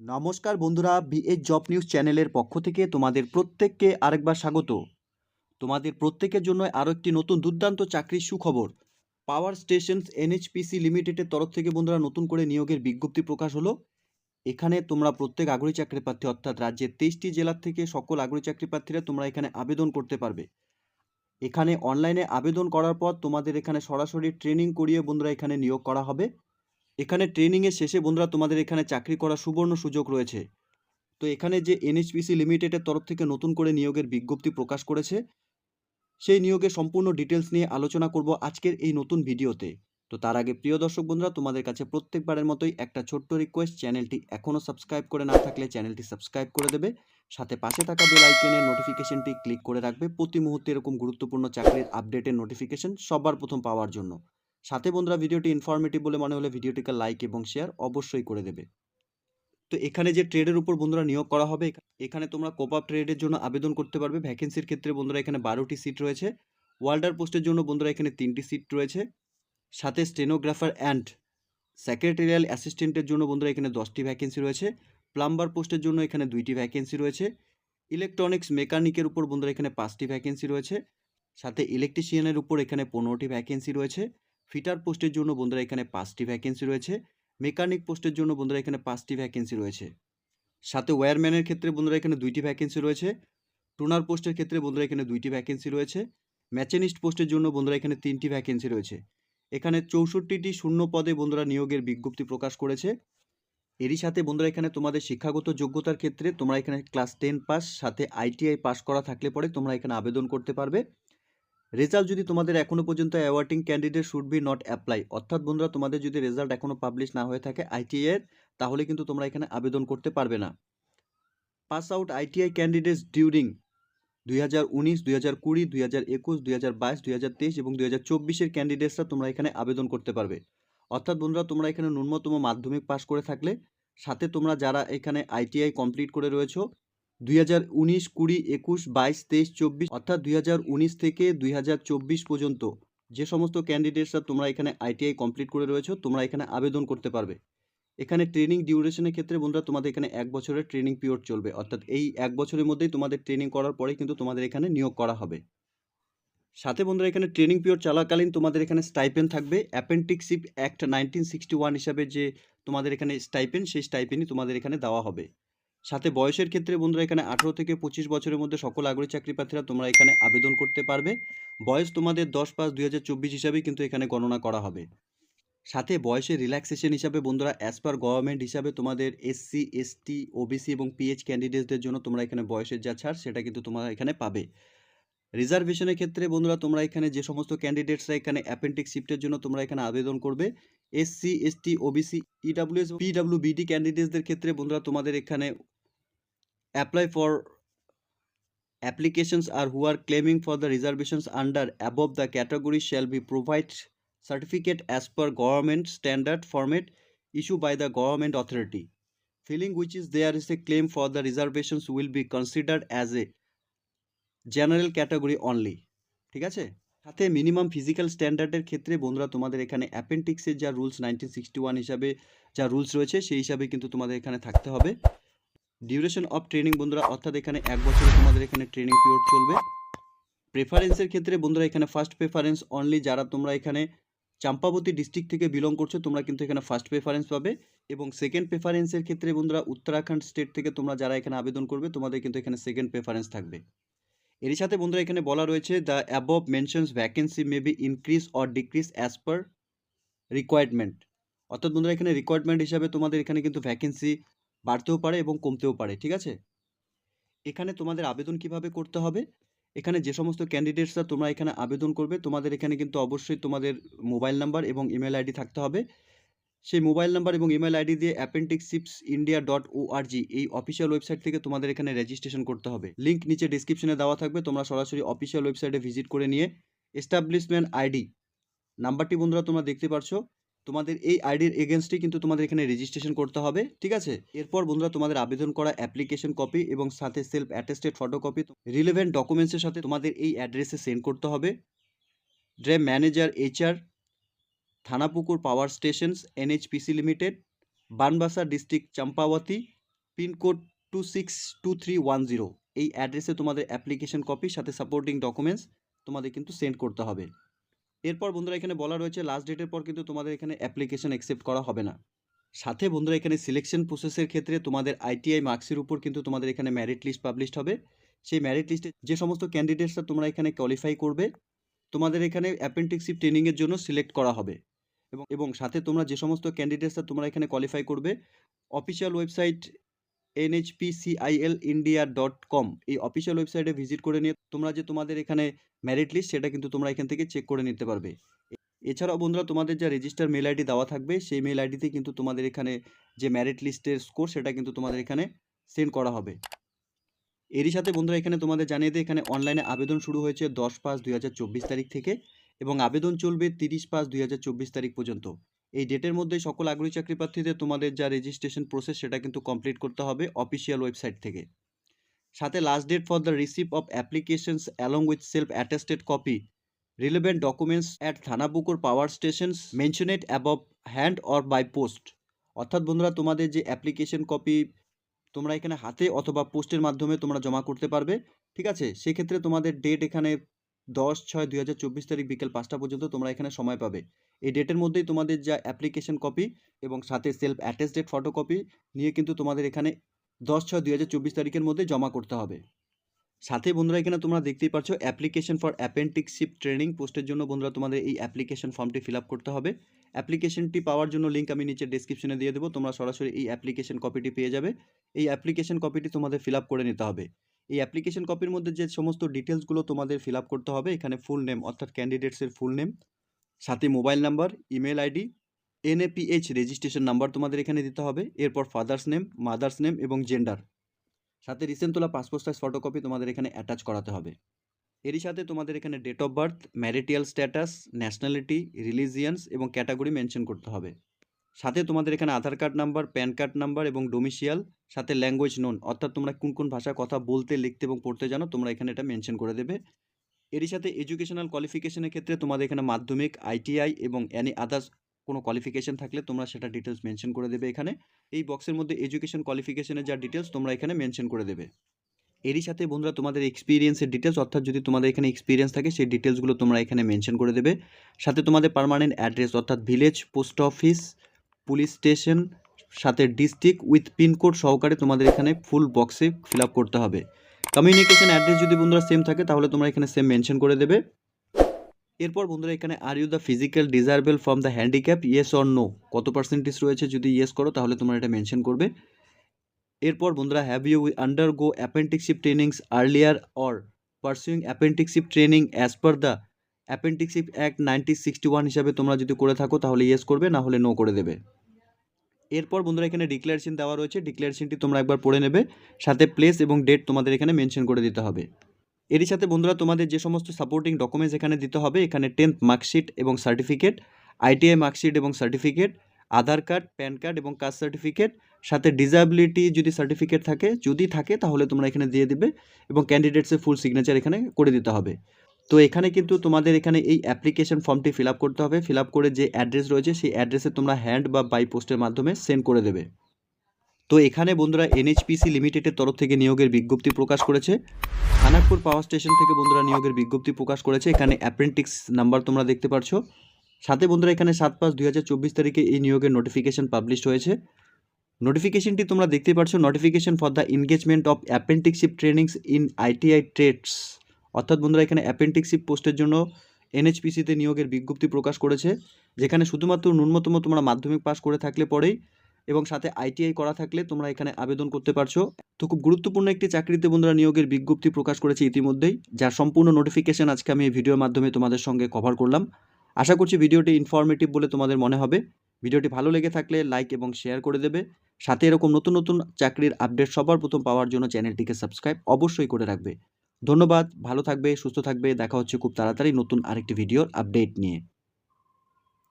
নমস্কার বন্ধুরা BS job news চ্যানেলের পক্ষ থেকে তোমাদের প্রত্যেককে আরেকবার স্বাগত। তোমাদের প্রত্যেকের জন্য আরও একটি নতুন দুর্দান্ত চাকরির সুখবর। পাওয়ার স্টেশনস এনএইচপিসি লিমিটেডের তরফ থেকে বন্ধুরা নতুন করে নিয়োগের বিজ্ঞপ্তি প্রকাশ হলো। এখানে তোমরা প্রত্যেক আগ্রহী চাকরি প্রার্থী অর্থাৎ রাজ্যের তেইশটি জেলার থেকে সকল আগ্রহী চাকরি প্রার্থীরা তোমরা এখানে আবেদন করতে পারবে। এখানে অনলাইনে আবেদন করার পর তোমাদের এখানে সরাসরি ট্রেনিং করিয়ে বন্ধুরা এখানে নিয়োগ করা হবে। এখানে ট্রেনিংয়ের শেষে বন্ধুরা তোমাদের এখানে চাকরি করার সুবর্ণ সুযোগ রয়েছে। তো এখানে যে এনএইচপিসি লিমিটেডের তরফ থেকে নতুন করে নিয়োগের বিজ্ঞপ্তি প্রকাশ করেছে, সেই নিয়োগের সম্পূর্ণ ডিটেলস নিয়ে আলোচনা করব আজকের এই নতুন ভিডিওতে। তো তার আগে প্রিয় দর্শক বন্ধুরা, তোমাদের কাছে প্রত্যেকবারের মতোই একটা ছোট্ট রিকোয়েস্ট চ্যানেলটি এখনও সাবস্ক্রাইব করে না থাকলে চ্যানেলটি সাবস্ক্রাইব করে দেবে। সাথে পাশে থাকা বেল আইকনের নোটিফিকেশনটি ক্লিক করে রাখবে। প্রতি মুহূর্তে এরকম গুরুত্বপূর্ণ চাকরির আপডেটের নোটিফিকেশন সবার প্রথম পাওয়ার জন্য। সাথে বন্ধুরা ভিডিওটি ইনফরমেটিভ বলে মনে হলে ভিডিওটিকে লাইক এবং শেয়ার অবশ্যই করে দেবে। তো এখানে যে ট্রেডের উপর বন্ধুরা নিয়োগ করা হবে, এখানে তোমরা কোপ আপ ট্রেডের জন্য আবেদন করতে পারবে। ভ্যাকেন্সির ক্ষেত্রে বন্ধুরা এখানে বারোটি সিট রয়েছে। ওয়ার্ল্ডার পোস্টের জন্য বন্ধুরা এখানে তিনটি সিট রয়েছে। সাথে স্টেনোগ্রাফার অ্যান্ড সেক্রেটারিয়াল অ্যাসিস্ট্যান্টের জন্য বন্ধুরা এখানে দশটি ভ্যাকেন্সি রয়েছে। প্লাম্বার পোস্টের জন্য এখানে দুইটি ভ্যাকেন্সি রয়েছে। ইলেকট্রনিক্স মেকানিকের উপর বন্ধুরা এখানে পাঁচটি ভ্যাকেন্সি রয়েছে। সাথে ইলেকট্রিশিয়ানের উপর এখানে পনেরোটি ভ্যাকেন্সি রয়েছে। ফিটার পোস্টের জন্য বন্ধুরা এখানে পাঁচটি ভ্যাকেন্সি রয়েছে মেকানিক পোস্টের জন্য বন্ধুরা এখানে পাঁচটি ভ্যাকেন্সি রয়েছে। সাথে ওয়্যারম্যানের ক্ষেত্রে বন্ধুরা এখানে দুইটি ভ্যাকেন্সি রয়েছে টুনার পোস্টের ক্ষেত্রে বন্ধুরা এখানে দুইটি ভ্যাকেন্সি রয়েছে ম্যাচেনিস্ট পোস্টের জন্য বন্ধুরা এখানে তিনটি ভ্যাকেন্সি রয়েছে। এখানে চৌষট্টিটি শূন্য পদে বন্ধুরা নিয়োগের বিজ্ঞপ্তি প্রকাশ করেছে। এরই সাথে বন্ধুরা এখানে তোমাদের শিক্ষাগত যোগ্যতার ক্ষেত্রে তোমরা এখানে ক্লাস টেন পাস সাথে আইটিআই পাস করা থাকলে পরে তোমরা এখানে আবেদন করতে পারবে। রেজাল্ট যদি তোমাদের এখনও পর্যন্ত awarding candidate should be not apply অর্থাৎ বন্ধুরা তোমাদের যদি রেজাল্ট এখনও পাবলিশ না হয়ে থাকে আইটিআই এর, তাহলে কিন্তু তোমরা এখানে আবেদন করতে পারবে না। Pass out ITI candidates during দুই হাজার উনিশ, দুই হাজার কুড়ি, দুই হাজার একুশ, দুই হাজার বাইশ, দুই হাজার তেইশ এবং দুই হাজার চব্বিশের ক্যান্ডিডেটসরা তোমরা এখানে আবেদন করতে পারবে। অর্থাৎ বন্ধুরা তোমরা এখানে ন্যূনতম মাধ্যমিক পাস করে থাকলে, সাথে তোমরা যারা এখানে আইটিআই কমপ্লিট করে রয়েছো দুই হাজার উনিশ কুড়ি, একুশ, বাইশ, তেইশ, চব্বিশ অর্থাৎ দুই হাজার উনিশ থেকে দুই হাজার চব্বিশ পর্যন্ত যে সমস্ত ক্যান্ডিডেটসরা তোমরা এখানে আইটিআই কমপ্লিট করে রয়েছো, তোমরা এখানে আবেদন করতে পারবে। এখানে ট্রেনিং ডিউরেশনের ক্ষেত্রে বন্ধুরা তোমাদের এখানে এক বছরের ট্রেনিং পিরিয়ড চলবে, অর্থাৎ এই এক বছরের মধ্যেই তোমাদের ট্রেনিং করার পরে কিন্তু তোমাদের এখানে নিয়োগ করা হবে। সাথে বন্ধুরা এখানে ট্রেনিং পিরিয়ড চলাকালীন তোমাদের এখানে স্টাইপেন থাকবে apprenticeship act nineteen sixty one হিসাবে যে তোমাদের এখানে স্টাইপেন সেই স্টাইপেনই তোমাদের এখানে দেওয়া হবে। সাথে বয়সের ক্ষেত্রে বন্ধুরা এখানে আঠেরো থেকে পঁচিশ বছরের মধ্যে সকল আগ্রহী চাকরি প্রার্থীরা তোমরা এখানে আবেদন করতে পারবে। বয়স তোমাদের দশ পাঁচ দুই হাজার চব্বিশ হিসাবেই কিন্তু এখানে গণনা করা হবে। সাথে বয়সের রিল্যাক্সেশন হিসাবে বন্ধুরা অ্যাজ পার গভর্নমেন্ট হিসাবে তোমাদের এসসি এসটি ওবিসি এবং পিএইচ ক্যান্ডিডেটসদের জন্য তোমরা এখানে বয়সের যা ছাড় সেটা কিন্তু তোমরা এখানে পাবে। রিজার্ভেশনের ক্ষেত্রে বন্ধুরা তোমরা এখানে যে সমস্ত ক্যান্ডিডেটসরা এখানে অ্যাপেন্টিক শিফটের জন্য তোমরা এখানে আবেদন করবে। এসসি এসটি ওবিসি ইডাব্লিউএস পিডাব্লিউবিডি ক্যান্ডিডেটসদের ক্ষেত্রে বন্ধুরা তোমাদের এখানে apply for applications are who are claiming for the reservations under above the category shall be provide certificate as per government standard format issued by the government authority filling which is there is a claim for the reservations will be considered as a general category only ঠিক আছে সাথে minimum physical স্ট্যান্ডার্ডের ক্ষেত্রে বন্ধুরা তোমাদের এখানে অ্যাপেন্টিক্সের যা rules nineteen sixty one হিসাবে যা রুলস রয়েছে সেই হিসাবে কিন্তু তোমাদের এখানে থাকতে হবে ডিউরেশন অফ ট্রেনিং বন্ধুরা, অর্থাৎ এখানে এক বছরে তোমাদের এখানে ট্রেনিং পিরিয়ড চলবে। প্রেফারেন্সের ক্ষেত্রে বন্ধুরা, এখানে ফার্স্ট প্রেফারেন্স অনলি যারা তোমরা এখানে চাম্পাবতী ডিস্ট্রিক্ট থেকে বিলং করছ, তোমরা কিন্তু এখানে ফার্স্ট প্রেফারেন্স পাবে। এবং সেকেন্ড প্রেফারেন্সের ক্ষেত্রে বন্ধুরা, উত্তরাখণ্ড স্টেট থেকে তোমরা যারা এখানে আবেদন করবে, তোমাদের কিন্তু এখানে সেকেন্ড প্রেফারেন্স থাকবে। এরই সাথে বন্ধুরা, এখানে বলা রয়েছে the above mentions vacancy may be increase or decrease as per requirement অর্থাৎ বন্ধুরা, এখানে রিকোয়ারমেন্ট হিসাবে তোমাদের এখানে কিন্তু ভ্যাকেন্সি বাড়তেও পারে এবং কমতেও পারে, ঠিক আছে? এখানে তোমাদের আবেদন কীভাবে করতে হবে? এখানে যে সমস্ত ক্যান্ডিডেটসরা তোমরা এখানে আবেদন করবে, তোমাদের এখানে কিন্তু অবশ্যই তোমাদের মোবাইল নাম্বার এবং ইমেল আইডি থাকতে হবে। সেই মোবাইল নাম্বার এবং ইমেল আইডি দিয়ে অ্যাপেন্টিক্সিপস ইন্ডিয়া ডট ওআরজি এই অফিসিয়াল ওয়েবসাইট থেকে তোমাদের এখানে রেজিস্ট্রেশন করতে হবে। লিঙ্ক নিচে ডিসক্রিপশনে দেওয়া থাকবে, তোমরা সরাসরি অফিসিয়াল ওয়েবসাইটে ভিজিট করে নিয়ে এস্টাবলিশমেন্ট আইডি নাম্বারটি বন্ধুরা তোমরা দেখতে পারছ। তোমাদের এই আইডির এগেনস্টেই কিন্তু তোমাদের এখানে রেজিস্ট্রেশন করতে হবে, ঠিক আছে? এরপর বন্ধুরা তোমাদের আবেদন করা অ্যাপ্লিকেশন কপি এবং সাথে সেলফ অ্যাটেস্টেড ফটোকপি রিলেভেন্ট ডকুমেন্টসের সাথে তোমাদের এই অ্যাড্রেসে সেন্ড করতে হবে। ড্রে manager HR Tanakpur power stations NHPC limited Banbasa district Champawat, pincode two six two three one zero এই অ্যাড্রেসে তোমাদের অ্যাপ্লিকেশন কপি সাথে সাপোর্টিং ডকুমেন্টস তোমাদের কিন্তু সেন্ড করতে হবে। এরপর বন্ধুরা এখানে বলা রয়েছে লাস্ট ডেটের পর কিন্তু তোমাদের এখানে অ্যাপ্লিকেশন অ্যাকসেপ্ট করা হবে না। সাথে বন্ধুরা এখানে সিলেকশন প্রসেসের ক্ষেত্রে তোমাদের আইটিআই মার্কসের উপর কিন্তু তোমাদের এখানে ম্যারিট লিস্ট পাবলিশড হবে। সেই ম্যারিট লিস্টে যে সমস্ত ক্যান্ডিডেটসরা তোমরা এখানে কোয়ালিফাই করবে, তোমাদের এখানে অ্যাপেন্টিক্সিপ ট্রেনিংয়ের জন্য সিলেক্ট করা হবে। এবং এবং সাথে তোমরা যে সমস্ত ক্যান্ডিডেটসরা তোমরা এখানে কোয়ালিফাই করবে official website NHPCIL India dot com এই অফিসিয়াল ওয়েবসাইটে ভিজিট করে নিয়ে তোমরা যে তোমাদের এখানে ম্যারিট লিস্ট সেটা কিন্তু তোমরা এখান থেকে চেক করে নিতে পারবে। এছাড়াও বন্ধুরা, তোমাদের যা রেজিস্টার মেল আইডি দেওয়া থাকবে, সেই মেল আইডিতে কিন্তু তোমাদের এখানে যে ম্যারিট লিস্টের স্কোর সেটা কিন্তু তোমাদের এখানে সেন্ড করা হবে। এরই সাথে বন্ধুরা, এখানে তোমাদের জানিয়ে দিই, এখানে অনলাইনে আবেদন শুরু হয়েছে দশ পাঁচ দুই তারিখ থেকে এবং আবেদন চলবে তিরিশ পাঁচ দুই তারিখ পর্যন্ত। এই ডেটের মধ্যে সকল আগ্রহী চাকরি প্রার্থীদের তোমাদের যা রেজিস্ট্রেশন প্রসেস সেটা কিন্তু কমপ্লিট করতে হবে অফিসিয়াল ওয়েবসাইট থেকে। সাথে last date for the receive of applications along with self attested copy relevant documents at Tanakpur power stations mentioned above hand or by post অর্থাৎ বন্ধুরা, তোমাদের যে অ্যাপ্লিকেশন কপি তোমরা এখানে হাতে অথবা পোস্টের মাধ্যমে তোমরা জমা করতে পারবে, ঠিক আছে? সেক্ষেত্রে তোমাদের ডেট এখানে দশ ছয় দুই হাজার চব্বিশ তারিখ বিকেল পাঁচটা পর্যন্ত তোমরা এখানে সময় পাবে। এই ডেটের মধ্যেই তোমাদের যা অ্যাপ্লিকেশন কপি এবং সাথে সেলফ অ্যাটেস্টেড ফটোকপি নিয়ে কিন্তু তোমাদের এখানে দশ ছয় দুই হাজার চব্বিশ তারিখের মধ্যে জমা করতে হবে। সাথে বন্ধুরা, এখানে তোমরা দেখতেই পাচ্ছ অ্যাপ্লিকেশন ফর অ্যাপেন্টিকশিপ ট্রেনিং পোস্টের জন্য বন্ধুরা তোমাদের এই অ্যাপ্লিকেশন ফর্মটি ফিল করতে হবে। অ্যাপ্লিকেশনটি পাওয়ার জন্য লিঙ্ক আমি নিচে ডিসক্রিপশনে দিয়ে দেবো, তোমরা সরাসরি এই অ্যাপ্লিকেশন কপিটি পেয়ে যাবে। এই অ্যাপ্লিকেশন কপিটি তোমাদের ফিল করে নিতে হবে। এই অ্যাপ্লিকেশন কপির মধ্যে যে সমস্ত ডিটেলসগুলো তোমাদের ফিল করতে হবে, এখানে ফুল নেম অর্থাৎ ক্যান্ডিডেটসের ফুল নেম সাথে mobile number email ID NAPH registration number তোমাদের এখানে দিতে হবে, এরপর ফাদার্স নেম মাদার্স নেম এবং জেন্ডার সাথে রিসেন্ট তোলা পাসপোর্ট সাইজ ফটোকপি তোমাদের এখানে অ্যাটাচ করাতে হবে। এরই সাথে তোমাদের এখানে date of birth marital status nationality religions এবং ক্যাটাগরি মেনশন করতে হবে। সাথে তোমাদের এখানে Aadhaar card number PAN card number এবং ডোমিসিয়াল সাথে ল্যাঙ্গুয়েজ নোন অর্থাৎ তোমরা কোন কোন ভাষা কথা বলতে, লিখতে এবং পড়তে জানো, তোমরা এখানে এটা মেনশন করে দেবে। এরই সাথে এডুকেশনাল কোয়ালিফিকেশনের ক্ষেত্রে তোমাদের এখানে মাধ্যমিক আইটিআই এবং অ্যানি আদার্স কোনো কোয়ালিফিকেশন থাকলে তোমরা সেটা ডিটেলস মেনশন করে দেবে এখানে। এই বক্সের মধ্যে এডুকেশন কোয়ালিফিকেশনের যা ডিটেলস তোমরা এখানে মেনশন করে দেবে। এরই সাথে বন্ধুরা তোমাদের এক্সপিরিয়েন্সের ডিটেলস অর্থাৎ যদি তোমাদের এখানে এক্সপিরিয়েন্স থাকে, সেই ডিটেলসগুলো তোমরা এখানে মেনশন করে দেবে। সাথে তোমাদের পার্মানেন্ট অ্যাড্রেস অর্থাৎ village post office police station সাথে ডিস্ট্রিক্ট উইথ পিনকোড সহকারে তোমাদের এখানে ফুল বক্সে ফিল করতে হবে। কমিউনিকেশন অ্যাড্রেস যদি বন্ধুরা সেম থাকে, তাহলে তোমরা এখানে সেম মেনশন করে দেবে। এরপর বন্ধুরা এখানে are you the physical disable from the handicap yes or no কত পার্সেন্টেজ রয়েছে যদি ইয়েস করো, তাহলে তোমরা এটা মেনশন করবে। এরপর বন্ধুরা have you undergo apprenticeship trainings earlier or pursuing apprenticeship training as per the apprenticeship act nineteen sixty one হিসাবে তোমরা যদি করে থাকো, তাহলে ইয়েস করবে, না হলে নো করে দেবে। এরপর বন্ধুরা এখানে ডিক্লারেশন দেওয়া রয়েছে ডিক্লারেশনটি তোমরা একবার পড়ে নেবে, সাথে প্লেস এবং ডেট তোমাদের এখানে মেনশন করে দিতে হবে। এরই সাথে বন্ধুরা তোমাদের যে সমস্ত সাপোর্টিং ডকুমেন্টস এখানে দিতে হবে, এখানে টেন্থ মার্কশিট এবং সার্টিফিকেট আইটিআই মার্কশিট এবং certificate Aadhaar card PAN card এবং কাস্ট সার্টিফিকেট সাথে ডিজাবিলিটি যদি সার্টিফিকেট থাকে, যদি থাকে তাহলে তোমরা এখানে দিয়ে দিবে এবং ক্যান্ডিডেটসের ফুল সিগনেচার এখানে করে দিতে হবে। তো এখানে কিন্তু তোমাদের এখানে এই অ্যাপ্লিকেশন ফর্মটি ফিল করতে হবে। ফিল করে যে অ্যাড্রেস রয়েছে, সেই অ্যাড্রেসে তোমরা হ্যান্ড বা বাই পোস্টের মাধ্যমে সেন্ড করে দেবে। তো এখানে বন্ধুরা এনএইচপিসি লিমিটেডের তরফ থেকে নিয়োগের বিজ্ঞপ্তি প্রকাশ করেছে। খানাকপুর পাওয়ার স্টেশন থেকে বন্ধুরা নিয়োগের বিজ্ঞপ্তি প্রকাশ করেছে। এখানে অ্যাপ্রেন্টিক্স নাম্বার তোমরা দেখতে পাচ্ছ সাথে বন্ধুরা এখানে সাত পাঁচ দুই তারিখে এই নিয়োগের নোটিফিকেশন পাবলিশ হয়েছে। নোটিফিকেশনটি তোমরা দেখতে পাচ্ছ notification for the engagement of apprenticeship trainings in ITI trades অর্থাৎ বন্ধুরা এখানে অ্যাপেন্টিকশিপ পোস্টের জন্য এনএইচপিসিতে নিয়োগের বিজ্ঞপ্তি প্রকাশ করেছে। যেখানে শুধুমাত্র ন্যূনতম তোমরা মাধ্যমিক পাস করে থাকলে পরেই এবং সাথে আইটিআই করা থাকলে তোমরা এখানে আবেদন করতে পারছ। তো খুব গুরুত্বপূর্ণ একটি চাকরিতে বন্ধুরা নিয়োগের বিজ্ঞপ্তি প্রকাশ করেছে ইতিমধ্যেই, যার সম্পূর্ণ নোটিফিকেশন আজকে আমি এই ভিডিওর মাধ্যমে তোমাদের সঙ্গে কভার করলাম। আশা করছি ভিডিওটি ইনফরমেটিভ বলে তোমাদের মনে হবে। ভিডিওটি ভালো লেগে থাকলে লাইক এবং শেয়ার করে দেবে। সাথে এরকম নতুন নতুন চাকরির আপডেট সবার প্রথম পাওয়ার জন্য চ্যানেলটিকে সাবস্ক্রাইব অবশ্যই করে রাখবে। ধন্যবাদ, ভালো থাকবে, সুস্থ থাকবে। দেখা হচ্ছে খুব তাড়াতাড়ি নতুন আরেকটি ভিডিওর আপডেট নিয়ে।